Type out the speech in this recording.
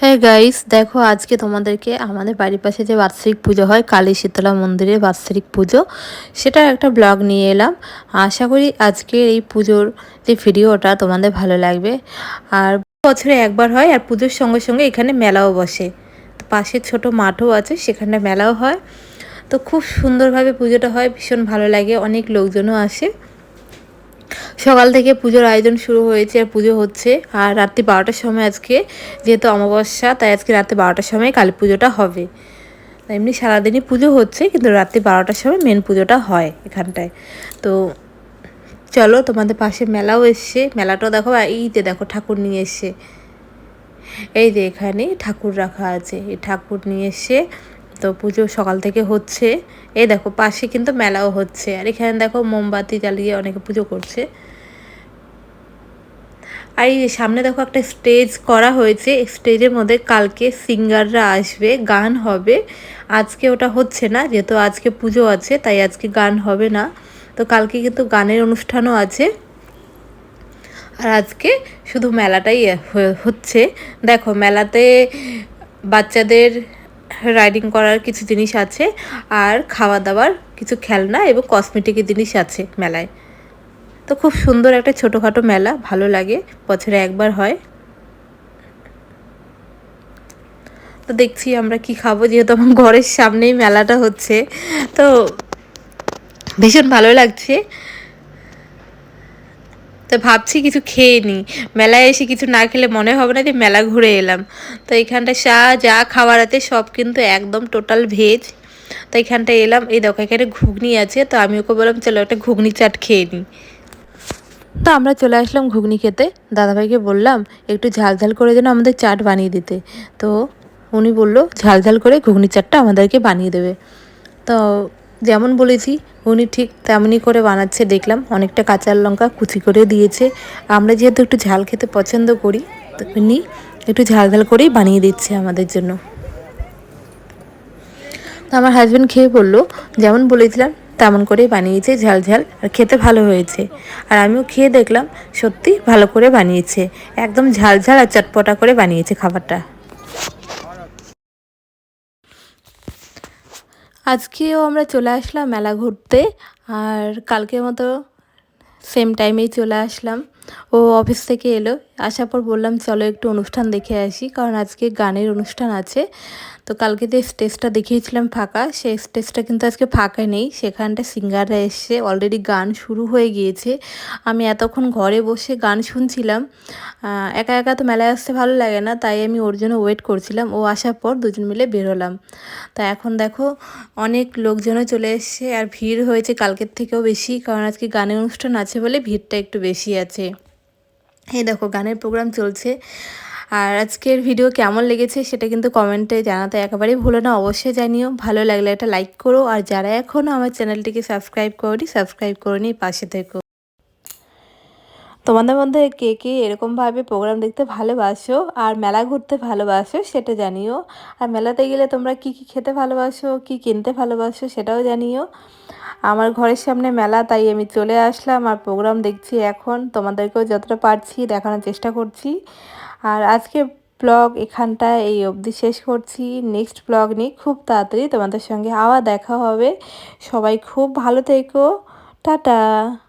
হ্যাঁ গাইস দেখো আজকে তোমাদেরকে আমাদের বাড়ির পাশে যে বাৎসরিক পুজো হয়, কালী শীতলা মন্দিরে বাৎসরিক পুজো সেটা একটা ব্লগ নিয়ে এলাম। আশা করি আজকের এই পুজোর যে ভিডিওটা তোমাদের ভালো লাগবে। আর বছরে একবার হয়, আর পুজোর সঙ্গে সঙ্গে এখানে মেলাও বসে। পাশে ছোট মাঠও আছে, সেখানে মেলাও হয়। তো খুব সুন্দরভাবে পুজোটা হয়, ভীষণ ভালো লাগে, অনেক লোকজনও আসে। সকাল থেকে পুজোর আয়োজন শুরু হয়েছে আর পুজো হচ্ছে। আর রাত্রি বারোটার সময় আজকে যেহেতু অমাবস্যা, তাই আজকে রাত্রি বারোটার সময় কালী পুজোটা হবে। এমনি সারাদিনই পুজো হচ্ছে, কিন্তু রাত্রি বারোটার সময় মেন পুজোটা হয় এখানটায়। তো চলো তোমাদের পাশে মেলাও এসছে। মেলাটাও দেখো এই যে দেখো ঠাকুর নিয়ে এসছে। এই যে এখানে ঠাকুর রাখা আছে। এই ঠাকুর নিয়ে এসে তো পুজো সকাল থেকে হচ্ছে। এই দেখো, পাশে কিন্তু মেলাও হচ্ছে। আর এখানে দেখো মোমবাতি জ্বালিয়ে অনেকে পুজো করছে। আর এই সামনে দেখো একটা স্টেজ করা হয়েছে। স্টেজের মধ্যে কালকে সিঙ্গাররা আসবে, গান হবে। আজকে ওটা হচ্ছে না, যেহেতু আজকে পুজো আছে, তাই আজকে গান হবে না। তো কালকে কিন্তু গানের অনুষ্ঠানও আছে। আর আজকে শুধু মেলাটাই হচ্ছে। দেখো, মেলাতে বাচ্চাদের রাইডিং করার কিছু জিনিস আছে, আর খাওয়া দাওয়ার কিছু খেলনা এবং কসমেটিকের জিনিস আছে মেলায়। তো খুব সুন্দর একটা ছোটোখাটো মেলা, ভালো লাগে, বছরে একবার হয়। তো দেখছি আমরা কি খাব, যেহেতু আমার ঘরের সামনেই মেলাটা হচ্ছে, তো ভীষণ ভালো লাগছে। তো ভাবছি কিছু খেয়ে নিই মেলায় এসে কিছু না খেলে মনে হবে না যে মেলা ঘুরে এলাম। তো এখানটা চা যা খাবার আছে সব কিন্তু একদম টোটাল ভেজ তো এখানটায় এলাম, এই দেখো এখানে ঘুগনি আছে, তো আমি ওকে বললাম, চলো একটা ঘুগনি চাট খেয়ে নিই তো আমরা চলে আসলাম ঘুগনি খেতে। দাদাভাইকে বললাম, একটু ঝাল ঝাল করে যেন আমাদের চাট বানিয়ে দিতে। তো উনি বলল, ঝাল ঝাল করে ঘুগনি চাটটা আমাদেরকে বানিয়ে দেবে। তো যেমন বলেছি, উনি ঠিক তেমনই করে বানাচ্ছে, দেখলাম অনেকটা কাঁচা লঙ্কা কুচি করে দিয়েছে। আমরা যেহেতু একটু ঝাল খেতে পছন্দ করি উনি একটু ঝাল ঝাল করেই বানিয়ে দিচ্ছে আমাদের জন্য। তো আমার হাজব্যান্ড খেয়ে বলল, যেমন বলেছিলাম, তেমন করেই বানিয়েছে, ঝাল ঝাল, আর খেতে ভালো হয়েছে। আর আমিও খেয়ে দেখলাম, সত্যি ভালো করে বানিয়েছে, একদম ঝাল ঝাল আর চটপটা করে বানিয়েছে খাবারটা। আজকেও আমরা চলে আসলাম মেলা ঘুরতে আর কালকের মতো সেম টাইমেই চলে আসলাম। ও অফিস থেকে এলো। আসার পর বললাম, চলো একটু অনুষ্ঠান দেখে আসি, কারণ আজকে গানের অনুষ্ঠান আছে। তো কালকে যে স্টেজটা দেখিয়েছিলাম ফাঁকা সেই স্টেজটা কিন্তু আজকে ফাঁকা নেই। সেখানটা সিঙ্গাররা এসছে অলরেডি গান শুরু হয়ে গিয়েছে। আমি এতক্ষণ ঘরে বসে গান শুনছিলাম। একা একা তো মেলায় আসতে ভালো লাগে না, তাই আমি ওর জন্য ওয়েট করছিলাম। ও আসার পর দুজন মিলে বেরোলাম। তা এখন দেখো, অনেক লোকজনও চলে এসছে, আর ভিড় হয়েছে কালকের থেকেও বেশি, কারণ আজকে গানের অনুষ্ঠান আছে বলে ভিড়টা একটু বেশি আছে। এই দেখো, গানের প্রোগ্রাম চলছে। আর আজকের ভিডিও কেমন লেগেছে সেটা কিন্তু কমেন্টে জানাতে একেবারেই ভুলো না। অবশ্যই জানিও, ভালো লাগলে একটা লাইক করো। আর যারা এখনও আমার চ্যানেলটিকে সাবস্ক্রাইব করি সাবস্ক্রাইব করে নিই পাশে থেকো। তোমাদের মধ্যে কে কে এরকমভাবে প্রোগ্রাম দেখতে ভালোবাসো আর মেলা ঘুরতে ভালোবাসো সেটা জানিও। আর মেলাতে গেলে তোমরা কি কি খেতে ভালোবাসো, কি কিনতে ভালোবাসো সেটাও জানিও। আমার ঘরের সামনে মেলা, তাই আমি চলে আসলাম আর প্রোগ্রাম দেখছি এখন। তোমাদেরকেও যতটা পারছি দেখানোর চেষ্টা করছি। আর আজকে ব্লগ এখানটায় এই অবধি শেষ করছি। নেক্সট ব্লগ নিয়ে খুব তাড়াতাড়ি তোমাদের সঙ্গে আবার দেখা হবে। সবাই খুব ভালো থেকো। টাটা!